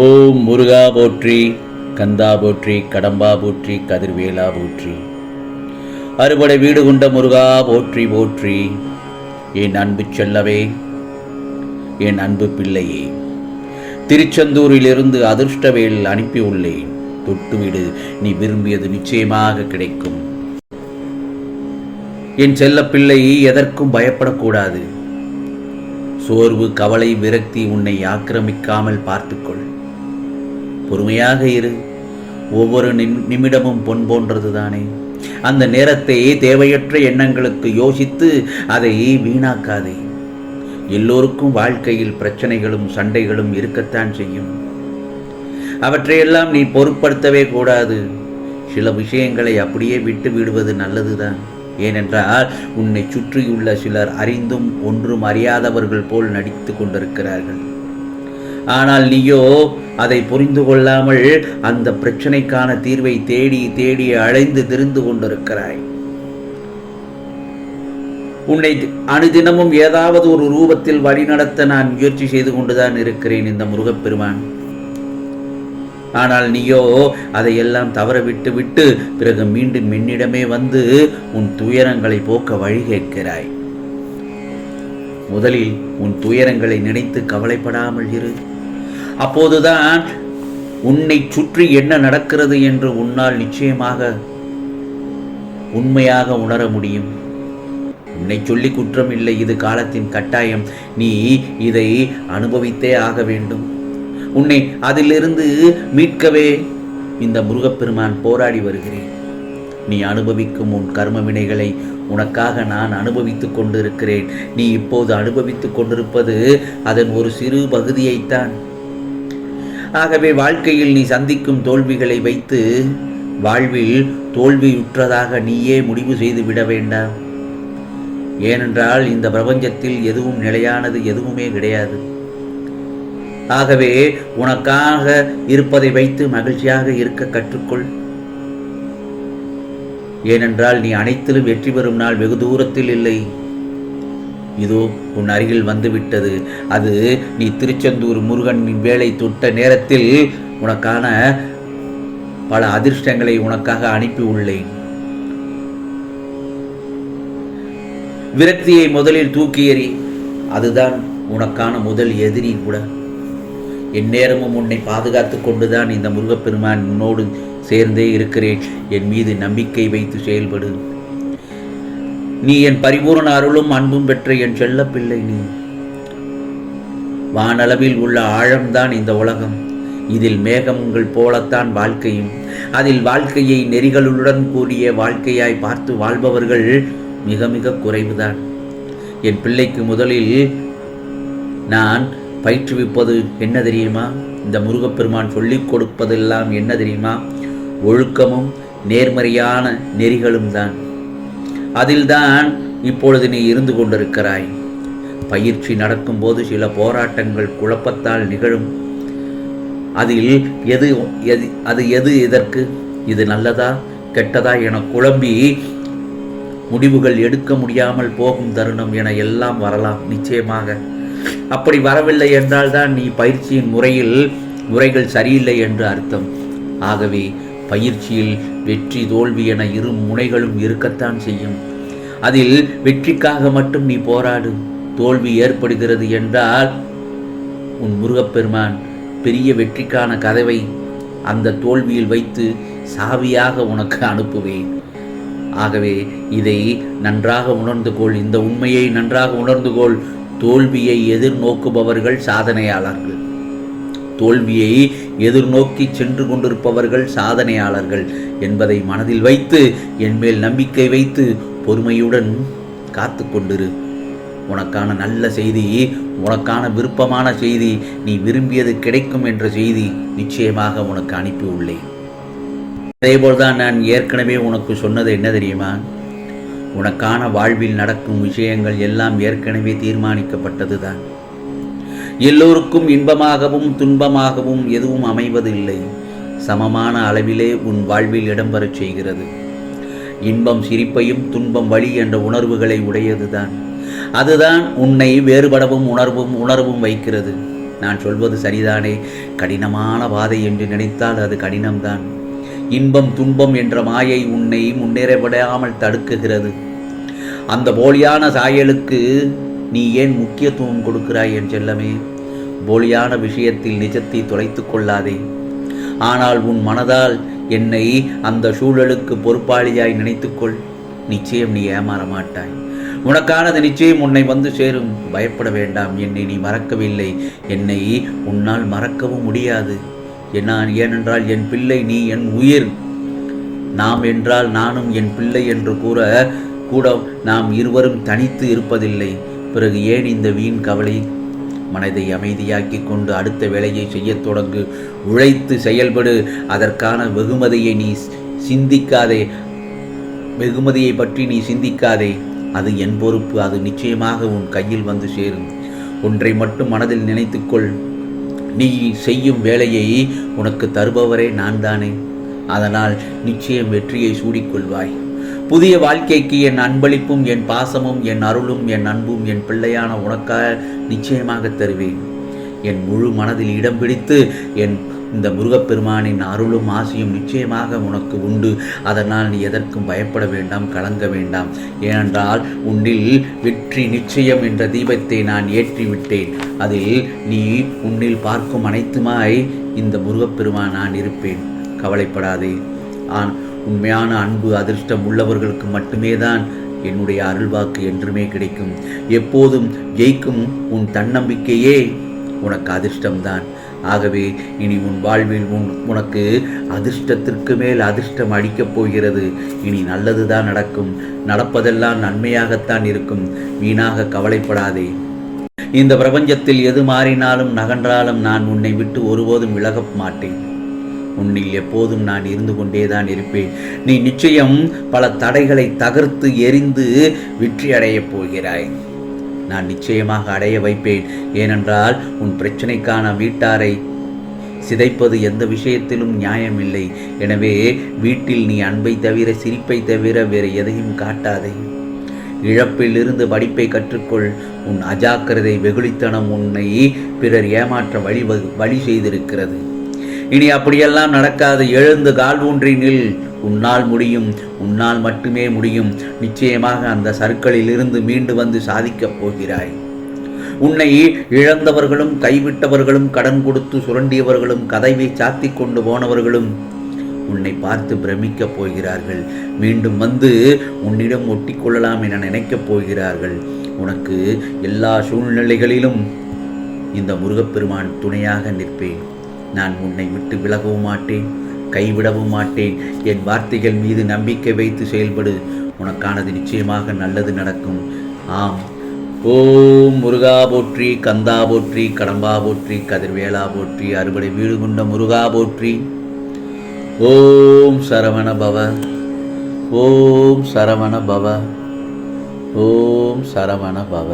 ஓம் முருகா போற்றி கந்தா போற்றி கடம்பா போற்றி கதிர்வேலா போற்றி. அறுபடை வீடு கொண்ட முருகா போற்றி போற்றி. என் அன்பு செல்லவே என் அன்பு பிள்ளையே திருச்செந்தூரிலிருந்து அதிர்ஷ்டவேல் அனுப்பியுள்ளேன் தொட்டுவிடு நீ விரும்பியது நிச்சயமாக கிடைக்கும். என் செல்ல பிள்ளை எதற்கும் பயப்படக்கூடாது. சோர்வு கவலை விரக்தி உன்னை ஆக்கிரமிக்காமல் பார்த்துக்கொள். பொறுமையாக இரு. ஒவ்வொரு நிம்- நிமிடமும் பொன் போன்றது தானே அந்த நேரத்தை தேவையற்ற எண்ணங்களுக்கு யோசித்து அதை வீணாக்காதே. எல்லோருக்கும் வாழ்க்கையில் பிரச்சனைகளும் சண்டைகளும் இருக்கத்தான் செய்யும். அவற்றையெல்லாம் நீ பொருட்படுத்தவே கூடாது. சில விஷயங்களை அப்படியே விட்டு விடுவது நல்லதுதான். ஏனென்றால் உன்னை சுற்றியுள்ள சிலர் அறிந்தும் ஒன்றும் அறியாதவர்கள் போல் நடித்து கொண்டிருக்கிறார்கள். ஆனால் நீயோ அதை புரிந்து கொள்ளாமல் அந்த பிரச்சனைக்கான தீர்வை தேடி தேடி அழைந்து திரிந்து கொண்டிருக்கிறாய். உன்னை அனுதினமும் ஏதாவது ஒரு ரூபத்தில் வழிநடத்த நான் முயற்சி செய்து கொண்டுதான் இருக்கிறேன் இந்த முருகப்பெருமான். ஆனால் நீயோ அதையெல்லாம் தவற விட்டு விட்டு பிறகு மீண்டும் என்னிடமே வந்து உன் துயரங்களை போக்க வழி கேட்கிறாய். முதலில் உன் துயரங்களை நினைத்து கவலைப்படாமல் இரு. அப்போதுதான் உன்னை சுற்றி என்ன நடக்கிறது என்று உன்னால் நிச்சயமாக உண்மையாக உணர முடியும். உன்னை சொல்லி குற்றம் இல்லை இது காலத்தின் கட்டாயம். நீ இதை அனுபவித்தே ஆக வேண்டும். உன்னை அதிலிருந்து மீட்கவே இந்த முருகப்பெருமான் போராடி வருகிறேன். நீ அனுபவிக்கும் உன் கர்ம வினைகளை உனக்காக நான் அனுபவித்துக் கொண்டிருக்கிறேன். நீ இப்போது அனுபவித்துக் கொண்டிருப்பது அதன் ஒரு சிறு பகுதியைத்தான். ஆகவே வாழ்க்கையில் நீ சந்திக்கும் தோல்விகளை வைத்து வாழ்வில் தோல்வியுற்றதாக நீயே முடிவு செய்து விட வேண்டாம். ஏனென்றால் இந்த பிரபஞ்சத்தில் எதுவும் நிலையானது எதுவுமே கிடையாது. ஆகவே உனக்காக இருப்பதை வைத்து மகிழ்ச்சியாக இருக்க கற்றுக்கொள். ஏனென்றால் நீ அனைத்திலும் வெற்றி பெறும் நாள் வெகு தூரத்தில் இல்லை. இதோ உன் அருகில் வந்துவிட்டது. அது நீ திருச்செந்தூர் முருகனின் வேலை தொட்ட நேரத்தில் உனக்கான பல அதிர்ஷ்டங்களை உனக்காக அனுப்பி உள்ளேன். விரக்தியை முதலில் தூக்கி எறி அதுதான் உனக்கான முதல் எதிரி கூட. எந்நேரமும் உன்னை பாதுகாத்து கொண்டுதான் இந்த முருகப்பெருமான் உன்னோடு சேர்ந்தே இருக்கிறேன். என் மீது நம்பிக்கை வைத்து செயல்படு. நீ என் பரிபூரண அருளும் அன்பும் பெற்ற என் செல்ல பிள்ளை நீ. வானளவில் உள்ள ஆழம்தான் இந்த உலகம். இதில் மேகங்கள் போலத்தான் வாழ்க்கையும். அதில் வாழ்க்கையை நெறிகளுடன் கூடிய வாழ்க்கையாய் பார்த்து வாழ்பவர்கள் மிக மிக குறைவுதான். என் பிள்ளைக்கு முதலில் நான் பயிற்றுவிப்பது என்ன தெரியுமா? இந்த முருகப்பெருமான் சொல்லிக் கொடுப்பதெல்லாம் என்ன தெரியுமா? ஒழுக்கமும் நேர்மறையான நெறிகளும் தான் அதில்தான் இப்பொழுது நீ இருந்து கொண்டிருக்கிறாய். பயிற்சி நடக்கும்போது சில போராட்டங்கள் குழப்பத்தால் நிகழும். அதில் எது எது அது எது இதற்கு? இது நல்லதா கெட்டதா என குழம்பி முடிவுகள் எடுக்க முடியாமல் போகும் தருணம் என எல்லாம் வரலாம் நிச்சயமாக. அப்படி வரவில்லை என்றால் தான் நீ பயிற்சியின் முறையில் முறைகள் சரியில்லை என்று அர்த்தம். ஆகவே பயிற்சியில் வெற்றி தோல்வி என இரு முனைகளும் இருக்கத்தான் செய்யும். அதில் வெற்றிக்காக மட்டும் நீ போராடு. தோல்வி ஏற்படுகிறது என்றால் உன் முருகப்பெருமான் பெரிய வெற்றிக்கான கதவை அந்த தோல்வியில் வைத்து சாவியாக உனக்கு அனுப்புவேன். ஆகவே இதை நன்றாக உணர்ந்து கொள். இந்த உண்மையை நன்றாக உணர்ந்து கொள். தோல்வியை எதிர்நோக்குபவர்கள் சாதனையாளர்கள். தோல்வியை எதிர்நோக்கி சென்று கொண்டிருப்பவர்கள் சாதனையாளர்கள் என்பதை மனதில் வைத்து என்மேல் நம்பிக்கை வைத்து பொறுமையுடன் காத்து கொண்டிரு. உனக்கான நல்ல செய்தி உனக்கான விருப்பமான செய்தி நீ விரும்பியது கிடைக்கும் என்ற செய்தி நிச்சயமாக உனக்கு அனுப்பி உள்ளேன். அதேபோல்தான் நான் ஏற்கனவே உனக்கு சொன்னது என்ன தெரியுமா? உனக்கான வாழ்வில் நடக்கும் விஷயங்கள் எல்லாம் ஏற்கனவே தீர்மானிக்கப்பட்டதுதான். எல்லோருக்கும் இன்பமாகவும் துன்பமாகவும் எதுவும் அமைவதில்லை. சமமான அளவிலே உன் வாழ்வில் இடம்பெறச் செய்கிறது. இன்பம் சிரிப்பையும் துன்பம் வழி என்ற உணர்வுகளை உடையதுதான். அதுதான் உன்னை வேறுபடவும் உணர்வும் உணர்வும் வைக்கிறது. நான் சொல்வது சரிதானே? கடினமான பாதை என்று நினைத்தால் அது கடினம்தான். இன்பம் துன்பம் என்ற மாயை உன்னை முன்னேற விடாமல் தடுக்குகிறது. அந்த போலியான சாயலுக்கு நீ ஏன் முக்கியத்துவம் கொடுக்கிறாய் என் செல்லமே? போலியான விஷயத்தில் நிஜத்தை தொலைத்து கொள்ளாதே. ஆனால் உன் மனதால் என்னை அந்த சூழலுக்கு பொறுப்பாளியாய் நினைத்துக்கொள் நிச்சயம் நீ ஏமாற மாட்டாய். உனக்கானது நிச்சயம் உன்னை வந்து சேரும். பயப்பட வேண்டாம். என்னை நீ மறக்கவில்லை. என்னை உன்னால் மறக்கவும் முடியாது. நான் ஏனென்றால் என் பிள்ளை நீ என் உயிர். நாம் என்றால் நானும் என் பிள்ளை என்று கூற கூட நாம் இருவரும் தனித்து இருப்பதில்லை. பிறகு ஏன் இந்த வீண் கவலை? மனதை அமைதியாக்கி கொண்டு அடுத்த வேலையை செய்யத் தொடங்கு. உழைத்து செயல்படு. அதற்கான வெகுமதியை நீ சிந்திக்காதே. வெகுமதியை பற்றி நீ சிந்திக்காதே. அது என் பொறுப்பு. அது நிச்சயமாக உன் கையில் வந்து சேரும். ஒன்றை மட்டும் மனதில் நினைத்துக்கொள். நீ செய்யும் வேலையை உனக்கு தருபவரே நான் தானே அதனால் நிச்சயம் வெற்றியை சூடிக்கொள்வாய். புதிய வாழ்க்கைக்கு என் அன்பளிப்பும் என் பாசமும் என் அருளும் என் அன்பும் என் பிள்ளையான உனக்காக நிச்சயமாக தருவேன். என் முழு மனதில் இடம் பிடித்து என் இந்த முருகப்பெருமானின் அருளும் ஆசியும் நிச்சயமாக உனக்கு உண்டு. அதனால் நீ எதற்கும் பயப்பட வேண்டாம் கலங்க வேண்டாம். ஏனென்றால் உன்னில் வெற்றி நிச்சயம் என்ற தீபத்தை நான் ஏற்றிவிட்டேன். அதில் நீ உன்னில் பார்க்கும் அனைத்துமாய் இந்த முருகப்பெருமான் நான் இருப்பேன். கவலைப்படாதே. ஆன் உண்மையான அன்பு அதிர்ஷ்டம் உள்ளவர்களுக்கு மட்டுமே தான் என்னுடைய அருள்வாக்கு என்றுமே கிடைக்கும். எப்போதும் ஜெயிக்கும் உன் தன்னம்பிக்கையே உனக்கு அதிர்ஷ்டம்தான். ஆகவே இனி உன் வாழ்வில் உன் உனக்கு அதிர்ஷ்டத்திற்கு மேல் அதிர்ஷ்டம் அடிக்கப் போகிறது. இனி நல்லதுதான் நடக்கும். நடப்பதெல்லாம் நன்மையாகத்தான் இருக்கும். வீணாக கவலைப்படாதே. இந்த பிரபஞ்சத்தில் எது மாறினாலும் நகன்றாலும் நான் உன்னை விட்டு ஒருபோதும் விலக மாட்டேன். உன்னில் எப்போதும் நான் இருந்து கொண்டேதான் இருப்பேன். நீ நிச்சயம் பல தடைகளை தகர்த்து எரிந்து வெற்றி அடையப் போகிறாய். நான் நிச்சயமாக அடைய வைப்பேன். ஏனென்றால் உன் பிரச்சனைக்கான வீட்டாரை சிதைப்பது எந்த விஷயத்திலும் நியாயமில்லை. எனவே வீட்டில் நீ அன்பை தவிர சிரிப்பை தவிர வேறு எதையும் காட்டாதே. இழப்பிலிருந்து படிப்பை கற்றுக்கொள். உன் அஜாக்கிரதை வெகுளித்தனம் உன்னை பிறர் ஏமாற்ற வழி வழி செய்திருக்கிறது. இனி அப்படியெல்லாம் நடக்காது. எழுந்து கால் ஊன்றி நில். உன்னால் முடியும். உன்னால் மட்டுமே முடியும். நிச்சயமாக அந்த சர்க்களில் இருந்து மீண்டு வந்து சாதிக்கப் போகிறாய். உன்னை இழந்தவர்களும் கைவிட்டவர்களும் கடன் கொடுத்து சுரண்டியவர்களும் கதவை சாத்தி கொண்டு போனவர்களும் உன்னை பார்த்து பிரமிக்கப் போகிறார்கள். மீண்டும் வந்து உன்னிடம் ஒட்டிக்கொள்ளலாம் என நினைக்கப் போகிறார்கள். உனக்கு எல்லா சூழ்நிலைகளிலும் இந்த முருகப்பெருமான் துணையாக நிற்பேன். நான் உன்னை விட்டு விலகவும் மாட்டேன் கைவிடவும் மாட்டேன். என் வார்த்தைகள் மீது நம்பிக்கை வைத்து செயல்படு. உனக்கானது நிச்சயமாக நல்லது நடக்கும். ஆம். ஓம் முருகா போற்றி கந்தா போற்றி கடம்பா போற்றி கதிர்வேலா போற்றி அறுபடை வீடு கொண்ட முருகா போற்றி. ஓம் சரவண பவ ஓம் சரவண பவ ஓம் சரவண பவ